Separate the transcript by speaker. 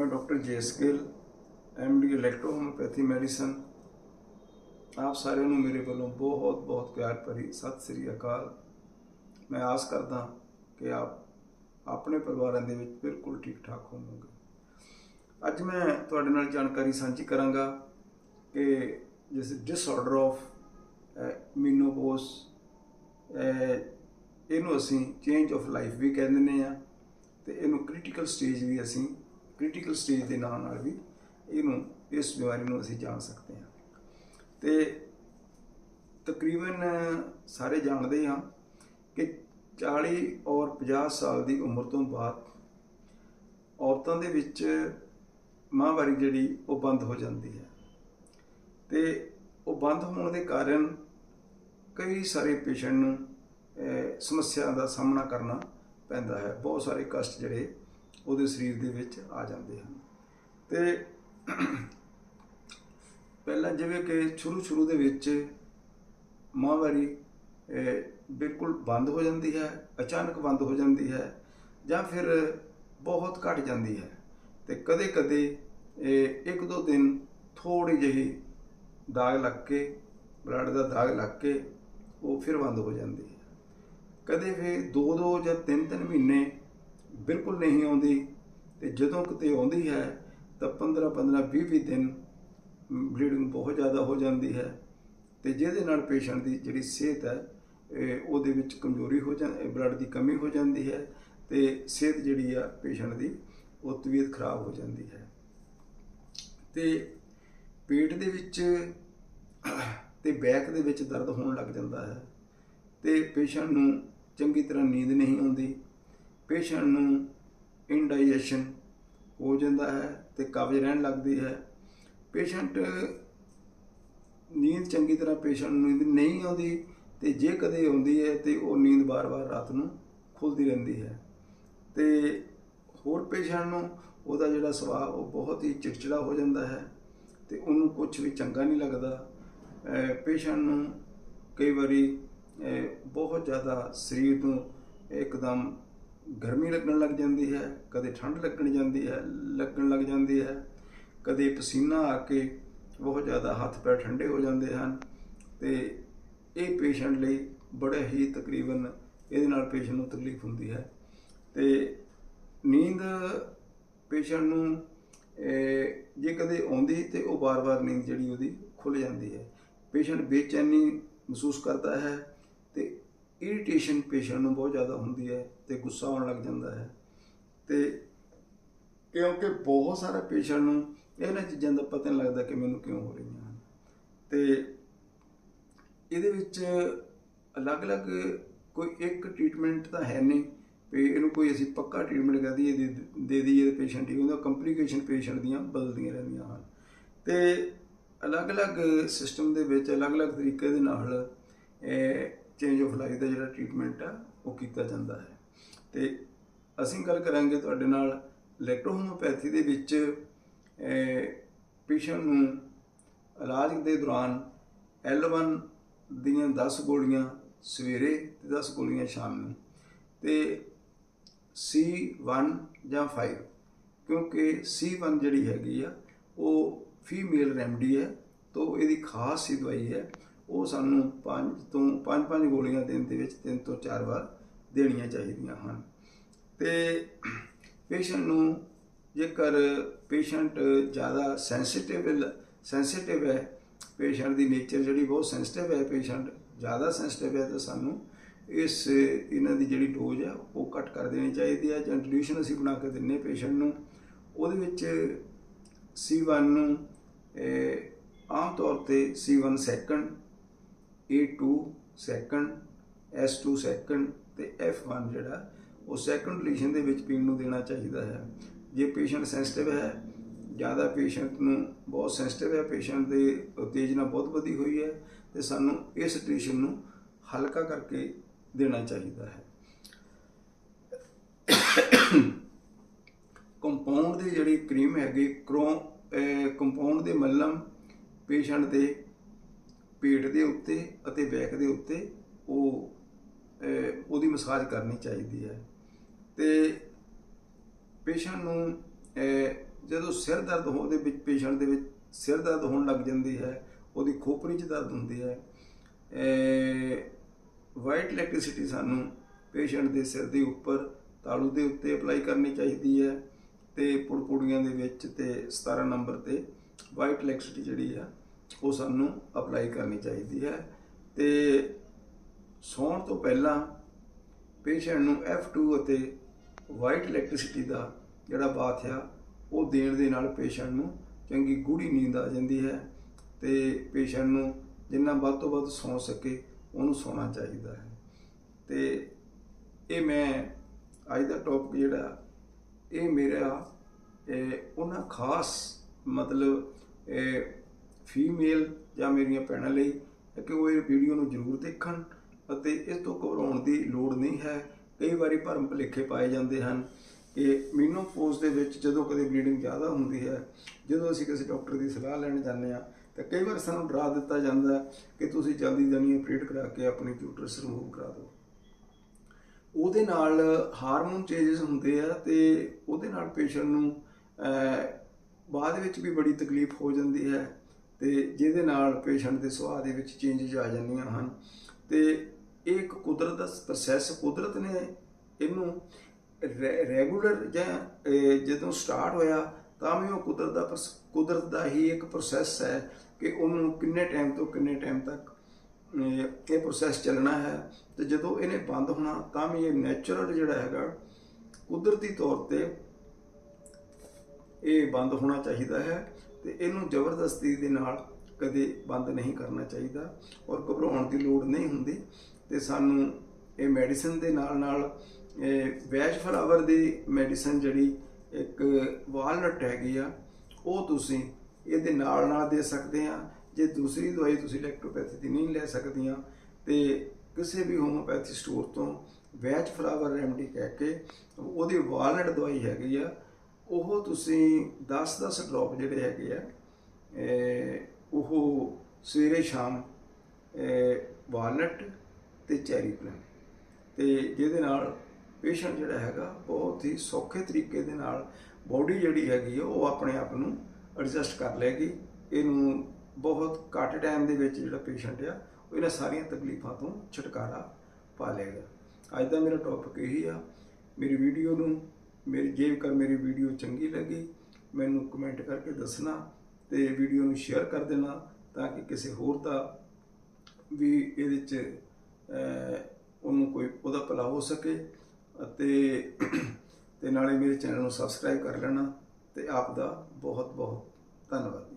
Speaker 1: ਮੈਂ doctor Jaskil MD electrohomeopathy medicine. ਆਪ ਸਾਰਿਆਂ ਨੂੰ ਮੇਰੇ ਵੱਲੋਂ ਬਹੁਤ ਬਹੁਤ ਪਿਆਰ ਭਰੀ ਸਤਿ ਸ੍ਰੀ ਅਕਾਲ। ਮੈਂ ਆਸ ਕਰਦਾ ਕਿ ਆਪ ਆਪਣੇ ਪਰਿਵਾਰਾਂ ਦੇ ਵਿੱਚ ਬਿਲਕੁਲ ਠੀਕ ਠਾਕ ਹੋਵੋਗੇ। ਅੱਜ ਮੈਂ ਤੁਹਾਡੇ ਨਾਲ ਜਾਣਕਾਰੀ ਸਾਂਝੀ ਕਰਾਂਗਾ ਕਿ ਜਿਸ ਡਿਸਆਰਡਰ ਆਫ ਮੀਨੋਪੋਜ਼ ਇਹਨੂੰ ਅਸੀਂ ਚੇਂਜ ਆਫ ਲਾਈਫ ਵੀ ਕਹਿ ਦਿੰਦੇ ਆ, ਤੇ ਇਹਨੂੰ ਕ੍ਰਿਟੀਕਲ ਸਟੇਜ ਵੀ ਅਸੀਂ ਕ੍ਰਿਟੀਕਲ ਸਟੇਜ ਦੇ ਨਾਲ ਨਾਲ ਵੀ ਇਹਨੂੰ, ਇਸ ਬਿਮਾਰੀ ਨੂੰ ਅਸੀਂ ਜਾਣ ਸਕਦੇ ਹਾਂ। ਤੇ ਤਕਰੀਬਨ ਸਾਰੇ ਜਾਣਦੇ ਹਾਂ ਕਿ 40 ਔਰ 50 ਸਾਲ ਦੀ ਉਮਰ ਤੋਂ ਬਾਅਦ ਔਰਤਾਂ ਦੇ ਵਿੱਚ ਮਾਹਵਾਰੀ ਜਿਹੜੀ ਉਹ ਬੰਦ ਹੋ ਜਾਂਦੀ ਹੈ। ਤੇ ਉਹ ਬੰਦ ਹੋਣ ਦੇ ਕਾਰਨ ਕਈ ਸਾਰੇ ਪੇਸ਼ੈਂਟ ਨੂੰ ਸਮੱਸਿਆ ਦਾ ਸਾਹਮਣਾ ਕਰਨਾ ਪੈਂਦਾ ਹੈ। ਬਹੁਤ ਸਾਰੇ ਕਸ਼ਟ ਜਿਹੜੇ ਉਹਦੇ ਸਰੀਰ ਦੇ ਵਿੱਚ ਆ ਜਾਂਦੇ ਹਨ। ਤੇ ਪਹਿਲਾਂ ਜਿਵੇਂ ਕਿ ਸ਼ੁਰੂ ਸ਼ੁਰੂ ਦੇ ਵਿੱਚ ਮਾਹਵਾਰੀ ਬਿਲਕੁਲ ਬੰਦ ਹੋ ਜਾਂਦੀ ਹੈ, ਅਚਾਨਕ ਬੰਦ ਹੋ ਜਾਂਦੀ ਹੈ ਜਾਂ ਫਿਰ ਬਹੁਤ ਘਟ ਜਾਂਦੀ ਹੈ ਤੇ ਕਦੇ ਕਦੇ ਇੱਕ ਦੋ ਦਿਨ ਥੋੜੀ ਜਿਹੀ ਦਾਗ ਲੱਗ ਕੇ, ਬਲੱਡ ਦਾ ਦਾਗ ਲੱਗ ਕੇ ਉਹ ਫਿਰ ਬੰਦ ਹੋ ਜਾਂਦੀ ਹੈ। ਕਦੇ ਫਿਰ ਦੋ ਦੋ ਜਾਂ ਤਿੰਨ ਤਿੰਨ ਮਹੀਨੇ ਬਿਲਕੁਲ ਨਹੀਂ ਆਉਂਦੀ ਤੇ ਜਦੋਂ ਕਿਤੇ ਆਉਂਦੀ ਹੈ ਤਾਂ 15 15 20 20 ਦਿਨ ਬਲੀਡਿੰਗ ਬਹੁਤ ਜ਼ਿਆਦਾ ਹੋ ਜਾਂਦੀ ਹੈ ਤੇ ਜਿਹਦੇ ਨਾਲ ਪੇਸ਼ੈਂਟ ਦੀ ਜਿਹੜੀ ਸਿਹਤ ਹੈ ਉਹਦੇ ਵਿੱਚ ਕਮਜ਼ੋਰੀ ਹੋ ਜਾਂਦੀ ਬਲੱਡ ਦੀ ਕਮੀ ਹੋ ਜਾਂਦੀ ਹੈ ਤੇ ਸਿਹਤ ਜਿਹੜੀ ਆ ਪੇਸ਼ੈਂਟ ਦੀ, ਉਹ ਤਬੀਅਤ ਖਰਾਬ ਹੋ ਜਾਂਦੀ ਹੈ। ਤੇ ਪੇਟ ਦੇ ਵਿੱਚ ਤੇ ਬੈਕ ਦੇ ਵਿੱਚ ਦਰਦ ਹੋਣ ਲੱਗ ਜਾਂਦਾ ਹੈ ਤੇ ਪੇਸ਼ੈਂਟ ਨੂੰ ਚੰਗੀ ਤਰ੍ਹਾਂ ਨੀਂਦ ਨਹੀਂ ਆਉਂਦੀ। ਪੇਸ਼ੈਂਟ ਨੂੰ ਇਨਡਾਈਜੈਸ਼ਨ ਹੋ ਜਾਂਦਾ ਹੈ ਤੇ ਕਬਜ਼ ਰਹਿਣ ਲੱਗਦੀ ਹੈ। ਪੇਸ਼ੈਂਟ ਨੀਂਦ ਚੰਗੀ ਤਰ੍ਹਾਂ ਪੇਸ਼ੈਂਟ ਨੂੰ ਨੀਂਦ ਨਹੀਂ ਆਉਂਦੀ ਤੇ ਜੇ ਕਦੇ ਆਉਂਦੀ ਹੈ ਤੇ ਉਹ ਨੀਂਦ ਬਾਰ-ਬਾਰ ਰਾਤ ਨੂੰ ਖੁੱਲਦੀ ਰਹਿੰਦੀ ਹੈ। ਤੇ ਹੋਰ ਪੇਸ਼ੈਂਟ ਨੂੰ ਉਹਦਾ ਜਿਹੜਾ ਸੁਭਾਅ ਉਹ ਬਹੁਤ ਹੀ ਚਿੜਚਿੜਾ ਹੋ ਜਾਂਦਾ ਹੈ ਤੇ ਉਹਨੂੰ ਕੁਝ ਵੀ ਚੰਗਾ ਨਹੀਂ ਲੱਗਦਾ। ਪੇਸ਼ੈਂਟ ਨੂੰ ਕਈ ਵਾਰੀ ਬਹੁਤ ਜ਼ਿਆਦਾ ਸਰੀਰ ਨੂੰ ਇੱਕਦਮ ਗਰਮੀ ਲੱਗਣ ਲੱਗ ਜਾਂਦੀ ਹੈ, ਕਦੇ ਠੰਡ ਲੱਗਣ ਜਾਂਦੀ ਹੈ, ਲੱਗਣ ਲੱਗ ਜਾਂਦੀ ਹੈ। ਕਦੇ ਪਸੀਨਾ ਆ ਕੇ ਬਹੁਤ ਜ਼ਿਆਦਾ ਹੱਥ ਪੈਰ ਠੰਡੇ ਹੋ ਜਾਂਦੇ ਹਨ ਤੇ ਇਹ ਪੇਸ਼ੈਂਟ ਲਈ ਬੜੇ ਹੀ ਤਕਰੀਬਨ ਇਹਦੇ ਨਾਲ ਪੇਸ਼ੈਂਟ ਨੂੰ ਤਕਲੀਫ ਹੁੰਦੀ ਹੈ। ਤੇ ਨੀਂਦ ਪੇਸ਼ੈਂਟ ਨੂੰ ਜੇ ਕਦੇ ਆਉਂਦੀ ਤੇ ਉਹ ਬਾਰ-ਬਾਰ ਨੀਂਦ ਜਿਹੜੀ ਉਹਦੀ ਖੁੱਲ ਜਾਂਦੀ ਹੈ। ਪੇਸ਼ੈਂਟ ਬੇਚੈਨੀ ਮਹਿਸੂਸ ਕਰਦਾ ਹੈ ਇਰੀਟੇਸ਼ਨ ਪੇਸ਼ੈਂਟ ਨੂੰ ਬਹੁਤ ਜ਼ਿਆਦਾ ਹੁੰਦੀ ਹੈ ਤੇ ਗੁੱਸਾ ਆਉਣ ਲੱਗ ਜਾਂਦਾ ਹੈ। ਤੇ ਕਿਉਂਕਿ ਬਹੁਤ ਸਾਰਾ ਪੇਸ਼ੈਂਟ ਨੂੰ ਇਹਨਾਂ ਚੀਜ਼ਾਂ ਦਾ ਪਤਾ ਨਹੀਂ ਲੱਗਦਾ ਕਿ ਮੈਨੂੰ ਕਿਉਂ ਹੋ ਰਹੀਆਂ ਹਨ। ਤੇ ਇਹਦੇ ਵਿੱਚ ਅਲੱਗ-ਅਲੱਗ ਕੋਈ ਇੱਕ ਟ੍ਰੀਟਮੈਂਟ ਤਾਂ ਹੈ ਨਹੀਂ ਵੀ ਇਹਨੂੰ ਕੋਈ ਅਸੀਂ ਪੱਕਾ ਟ੍ਰੀਟਮੈਂਟ ਕਰ ਦਈਏ ਦੇ ਦੇ ਦਈਏ ਪੇਸ਼ੈਂਟ ਹੀ ਉਹਦਾ ਕੰਪਲਿਕੇਸ਼ਨ ਪੇਸ਼ੈਂਟ ਦੀਆਂ ਬਦਲਦੀਆਂ ਰਹਿੰਦੀਆਂ ਹਨ। ਤੇ ਅਲੱਗ-ਅਲੱਗ ਸਿਸਟਮ ਦੇ ਵਿੱਚ ਅਲੱਗ-ਅਲੱਗ ਤਰੀਕੇ ਦੇ ਨਾਲ ਚੇਂਜ ਆਫ ਲਾਈਫ ਦਾ ਜਿਹੜਾ ਟ੍ਰੀਟਮੈਂਟ ਆ, ਉਹ ਕੀਤਾ ਜਾਂਦਾ ਹੈ। ਤੇ ਅਸੀਂ ਗੱਲ ਕਰਾਂਗੇ ਤੁਹਾਡੇ ਨਾਲ ਇਲੈਕਟ੍ਰੋਹੋਮੋਪੈਥੀ ਦੇ ਵਿੱਚ ਪੇਸ਼ੈਂਟ ਨੂੰ ਇਲਾਜ ਦੇ ਦੌਰਾਨ L1 ਦੀਆਂ 10 ਗੋਲੀਆਂ ਸਵੇਰੇ ਤੇ 10 ਗੋਲੀਆਂ ਸ਼ਾਮ ਨੂੰ ਤੇ C1 ਜਾਂ 5 ਕਿਉਂਕਿ C1 ਜਿਹੜੀ ਹੈਗੀ ਆ, ਉਹ ਫੀਮੇਲ ਰੈਮਡੀ ਹੈ, ਤੋਂ ਇਹਦੀ ਖਾਸ ਹੀ ਦਵਾਈ ਹੈ। ਉਹ ਸਾਨੂੰ 5 ਤੋਂ 5-5 ਗੋਲੀਆਂ ਦਿਨ ਦੇ ਵਿੱਚ 3 ਤੋਂ 4 ਵਾਰ ਦੇਣੀਆਂ ਚਾਹੀਦੀਆਂ ਹਨ। ਤੇ ਪੇਸ਼ੈਂਟ ਨੂੰ ਜੇਕਰ ਪੇਸ਼ੈਂਟ ਜ਼ਿਆਦਾ ਸੈਂਸਿਟਿਵ ਸੈਂਸਿਟਿਵ ਹੈ, ਪੇਸ਼ੈਂਟ ਦੀ ਨੇਚਰ ਜਿਹੜੀ ਬਹੁਤ ਸੈਂਸਿਟਿਵ ਹੈ, ਪੇਸ਼ੈਂਟ ਜ਼ਿਆਦਾ ਸੈਂਸਿਟਿਵ ਹੈ, ਤਾਂ ਸਾਨੂੰ ਇਸ ਇਹਨਾਂ ਦੀ ਜਿਹੜੀ ਡੋਜ਼ ਹੈ, ਉਹ ਘੱਟ ਕਰ ਦੇਣੀ ਚਾਹੀਦੀ ਹੈ ਜਾਂ ਇੰਟਰਡਿਊਸ਼ਨ ਅਸੀਂ ਬਣਾ ਕੇ ਦਿੰਨੇ ਪੇਸ਼ੈਂਟ ਨੂੰ। ਉਹਦੇ ਵਿੱਚ C1 ਨੂੰ ਆਮ ਤੌਰ ਤੇ C1 second A2 second S2 second ਤੇ F1 ਜਿਹੜਾ, ਉਹ ਸੈਕੰਡ ਪੋਜੀਸ਼ਨ ਦੇ ਵਿੱਚ ਪੀਣ ਨੂੰ ਦੇਣਾ ਚਾਹੀਦਾ ਹੈ। ਜੇ ਪੇਸ਼ੈਂਟ ਸੈਂਸਿਟਿਵ ਹੈ, ਜ਼ਿਆਦਾ ਪੇਸ਼ੈਂਟ ਨੂੰ ਬਹੁਤ ਸੈਂਸਿਟਿਵ ਹੈ ਪੇਸ਼ੈਂਟ ਦੇ ਉਤੇਜਨਾ ਬਹੁਤ ਵਧੀ ਹੋਈ ਹੈ, ਤੇ ਸਾਨੂੰ ਇਸ ਸਿਚੁਏਸ਼ਨ ਨੂੰ ਹਲਕਾ ਕਰਕੇ ਦੇਣਾ ਚਾਹੀਦਾ ਹੈ। ਕੰਪਾਊਂਡ ਦੇ ਜਿਹੜੀ ਕਰੀਮ ਹੈਗੀ ਕਰੋ ਕੰਪਾਊਂਡ ਦੇ ਮੱਲਮ ਪੇਸ਼ੈਂਟ ਦੇ ਪੇਟ ਦੇ ਉੱਤੇ ਅਤੇ ਬੈਕ ਦੇ ਉੱਤੇ ਉਹ ਉਹਦੀ ਮਸਾਜ ਕਰਨੀ ਚਾਹੀਦੀ ਹੈ। ਤੇ ਪੇਸ਼ੈਂਟ ਨੂੰ ਜਦੋਂ ਸਿਰ ਦਰਦ ਹੋਣ ਦੇ ਵਿੱਚ, ਪੇਸ਼ੈਂਟ ਦੇ ਵਿੱਚ ਸਿਰ ਦਰਦ ਹੋਣ ਲੱਗ ਜਾਂਦੀ ਹੈ, ਉਹਦੀ ਖੋਪਰੀ 'ਚ ਦਰਦ ਹੁੰਦੀ ਹੈ ਵਾਈਟ ਇਲੈਕਟ੍ਰਿਸਿਟੀ ਸਾਨੂੰ ਪੇਸ਼ੈਂਟ ਦੇ ਸਿਰ ਦੇ ਉੱਪਰ ਤਾਲੂ ਦੇ ਉੱਤੇ ਅਪਲਾਈ ਕਰਨੀ ਚਾਹੀਦੀ ਹੈ ਤੇ ਪੁੜਪੁੜੀਆਂ ਦੇ ਵਿੱਚ ਤੇ 17 ਨੰਬਰ ਤੇ ਵਾਈਟ ਇਲੈਕਟ੍ਰਿਸਿਟੀ ਜਿਹੜੀ ਆ ਉਹ ਸਾਨੂੰ ਅਪਲਾਈ ਕਰਨੀ ਚਾਹੀਦੀ ਹੈ ਤੇ ਸੌਣ ਤੋਂ ਪਹਿਲਾਂ ਪੇਸ਼ੈਂਟ ਨੂੰ F2 ਅਤੇ ਵਾਈਟ ਇਲੈਕਟ੍ਰਿਸਿਟੀ ਦਾ ਜਿਹੜਾ ਬਾਥ ਆ, ਉਹ ਦੇਣ ਦੇ ਨਾਲ ਪੇਸ਼ੈਂਟ ਨੂੰ ਚੰਗੀ ਗੂੜੀ ਨੀਂਦ ਆ ਜਾਂਦੀ ਹੈ ਤੇ ਪੇਸ਼ੈਂਟ ਨੂੰ ਜਿੰਨਾ ਵੱਧ ਤੋਂ ਵੱਧ ਸੌਂ ਸਕੇ ਉਹਨੂੰ ਸੌਣਾ ਚਾਹੀਦਾ ਹੈ। ਤੇ ਇਹ ਮੈਂ ਅੱਜ ਦਾ ਟੌਪਿਕ ਜਿਹੜਾ, ਇਹ ਮੇਰਾ ਉਹਨਾਂ ਖਾਸ ਮਤਲਬ ਫੀਮੇਲ ਜਾਂ ਮੇਰੀਆਂ ਭੈਣਾਂ ਲਈ ਕਿ ਉਹ ਇਹ ਵੀਡੀਓ ਨੂੰ ਜ਼ਰੂਰ ਦੇਖਣ ਅਤੇ ਇਸ ਤੋਂ ਘਬਰਾਉਣ ਦੀ ਲੋੜ ਨਹੀਂ ਹੈ। ਕਈ ਵਾਰੀ ਭਰਮ ਭੁਲੇਖੇ ਪਾਏ ਜਾਂਦੇ ਹਨ ਕਿ ਮੀਨੋਪੋਜ਼ ਦੇ ਵਿੱਚ ਜਦੋਂ ਕਦੇ ਬਲੀਡਿੰਗ ਜ਼ਿਆਦਾ ਹੁੰਦੀ ਹੈ, ਜਦੋਂ ਅਸੀਂ ਕਿਸੇ ਡਾਕਟਰ ਦੀ ਸਲਾਹ ਲੈਣ ਜਾਂਦੇ ਆ ਤਾਂ ਕਈ ਵਾਰ ਸਾਨੂੰ ਡਰਾ ਦਿੱਤਾ ਜਾਂਦਾ ਕਿ ਤੁਸੀਂ ਜਲਦੀ ਜਲਦੀ ਆਪਰੇਟ ਕਰਾ ਕੇ ਆਪਣੀ ਟਿਊਟਰਸ ਰਿਮੂਵ ਕਰਾ ਦਿਓ। ਉਹਦੇ ਨਾਲ ਹਾਰਮੋਨ ਚੇਂਜਸ ਹੁੰਦੇ ਆ ਤੇ ਉਹਦੇ ਨਾਲ ਪੇਸ਼ੈਂਟ ਨੂੰ ਬਾਅਦ ਵਿੱਚ ਵੀ ਬੜੀ ਤਕਲੀਫ ਹੋ ਜਾਂਦੀ ਹੈ। ਤੇ ਜਿਹਦੇ ਨਾਲ ਪੇਸ਼ੈਂਟ ਦੇ ਸੁਭਾਅ ਦੇ ਵਿੱਚ ਚੇਂਜਸ ਆ ਜਾਂਦੀਆਂ ਹਨ। ਤੇ ਇਹ ਇੱਕ ਕੁਦਰਤ ਦਾ ਪ੍ਰੋਸੈਸ ਕੁਦਰਤ ਨੇ ਇਹਨੂੰ ਰੈਗੂਲਰ ਜਾਂ ਜਦੋਂ ਸਟਾਰਟ ਹੋਇਆ, ਤਾਂ ਵੀ ਉਹ ਕੁਦਰਤ ਦਾ ਪ੍ਰਸ- ਕੁਦਰਤ ਦਾ ਹੀ ਇੱਕ ਪ੍ਰੋਸੈਸ ਹੈ ਕਿ ਉਹਨੂੰ ਕਿੰਨੇ ਟਾਈਮ ਤੋਂ ਕਿੰਨੇ ਟਾਈਮ ਤੱਕ ਇਹ ਇਹ ਪ੍ਰੋਸੈਸ ਚੱਲਣਾ ਹੈ। ਤੇ ਜਦੋਂ ਇਹਨੇ ਬੰਦ ਹੋਣਾ, ਤਾਂ ਵੀ ਇਹ ਨੇਚਰਲ ਜਿਹੜਾ ਹੈਗਾ, ਕੁਦਰਤੀ ਤੌਰ ਤੇ ਇਹ ਬੰਦ ਹੋਣਾ ਚਾਹੀਦਾ ਹੈ। ਤੇ ਇਹਨੂੰ ਜ਼ਬਰਦਸਤੀ ਦੇ ਨਾਲ ਕਦੇ ਬੰਦ ਨਹੀਂ ਕਰਨਾ ਚਾਹੀਦਾ ਔਰ ਘਬਰਾਉਣ ਦੀ ਲੋੜ ਨਹੀਂ ਹੁੰਦੀ ਤੇ ਸਾਨੂੰ ਇਹ ਮੈਡੀਸਨ ਦੇ ਨਾਲ ਨਾਲ ਇਹ ਵੈਜ ਫਲਾਵਰ ਦੀ ਮੈਡੀਸਨ ਜਿਹੜੀ ਇੱਕ ਵਾਲਨਟ ਹੈਗੀ ਆ, ਉਹ ਤੁਸੀਂ ਇਹਦੇ ਨਾਲ ਨਾਲ ਦੇ ਸਕਦੇ ਆ। ਜੇ ਦੂਸਰੀ ਦਵਾਈ ਤੁਸੀਂ ਇਲੈਕਟ੍ਰੋਪੈਥੀ ਦੀ ਨਹੀਂ ਲੈ ਸਕਦੀਆਂ ਤੇ ਕਿਸੇ ਵੀ ਹੋਮੋਪੈਥੀ ਸਟੋਰ ਤੋਂ ਵੈਜ ਫਲਾਵਰ ਰੈਮਡੀ ਕਹਿ ਕੇ ਉਹਦੀ ਵਾਲਨਟ ਦਵਾਈ ਹੈਗੀ ਆ ਉਹ ਤੁਸੀਂ 10-10 ਡ੍ਰੌਪ ਜਿਹੜੇ ਹੈਗੇ ਆ ਉਹ ਸਵੇਰੇ ਸ਼ਾਮ ਵਾਲਨਟ ਤੇ ਚੈਰੀ ਪਲਮ ਤੇ ਜਿਹਦੇ ਨਾਲ ਪੇਸ਼ੈਂਟ ਜਿਹੜਾ ਹੈਗਾ ਬਹੁਤ ਹੀ ਸੌਖੇ ਤਰੀਕੇ ਦੇ ਨਾਲ ਬੋਡੀ ਜਿਹੜੀ ਹੈਗੀ ਆ, ਉਹ ਆਪਣੇ ਆਪ ਨੂੰ ਐਡਜਸਟ ਕਰ ਲਏਗੀ। ਇਹਨੂੰ ਬਹੁਤ ਘੱਟ ਟਾਈਮ ਦੇ ਵਿੱਚ ਜਿਹੜਾ ਪੇਸ਼ੈਂਟ ਆ ਉਹ ਇਹਨਾਂ ਸਾਰੀਆਂ ਤਕਲੀਫਾਂ ਤੋਂ ਛੁਟਕਾਰਾ ਪਾ ਲਏਗਾ। ਅੱਜ ਦਾ ਮੇਰਾ ਟੌਪਿਕ ਇਹੀ ਆ। ਮੇਰੀ ਵੀਡੀਓ ਨੂੰ ਮੇਰੀ ਜੇਕਰ ਮੇਰੀ ਵੀਡੀਓ ਚੰਗੀ ਲੱਗੀ, ਮੈਨੂੰ ਕਮੈਂਟ ਕਰਕੇ ਦੱਸਣਾ ਤੇ ਵੀਡੀਓ ਨੂੰ ਸ਼ੇਅਰ ਕਰ ਦੇਣਾ ਤਾਂ ਕਿ ਕਿਸੇ ਹੋਰ ਦਾ ਵੀ ਇਹਦੇ ਚ ਉਹਨੂੰ ਕੋਈ ਉਹਦਾ ਭਲਾ ਹੋ ਸਕੇ ਅਤੇ ਤੇ ਨਾਲੇ ਮੇਰੇ ਚੈਨਲ ਨੂੰ ਸਬਸਕ੍ਰਾਈਬ ਕਰ ਲੈਣਾ ਤੇ ਆਪ ਦਾ ਬਹੁਤ ਬਹੁਤ ਧੰਨਵਾਦ।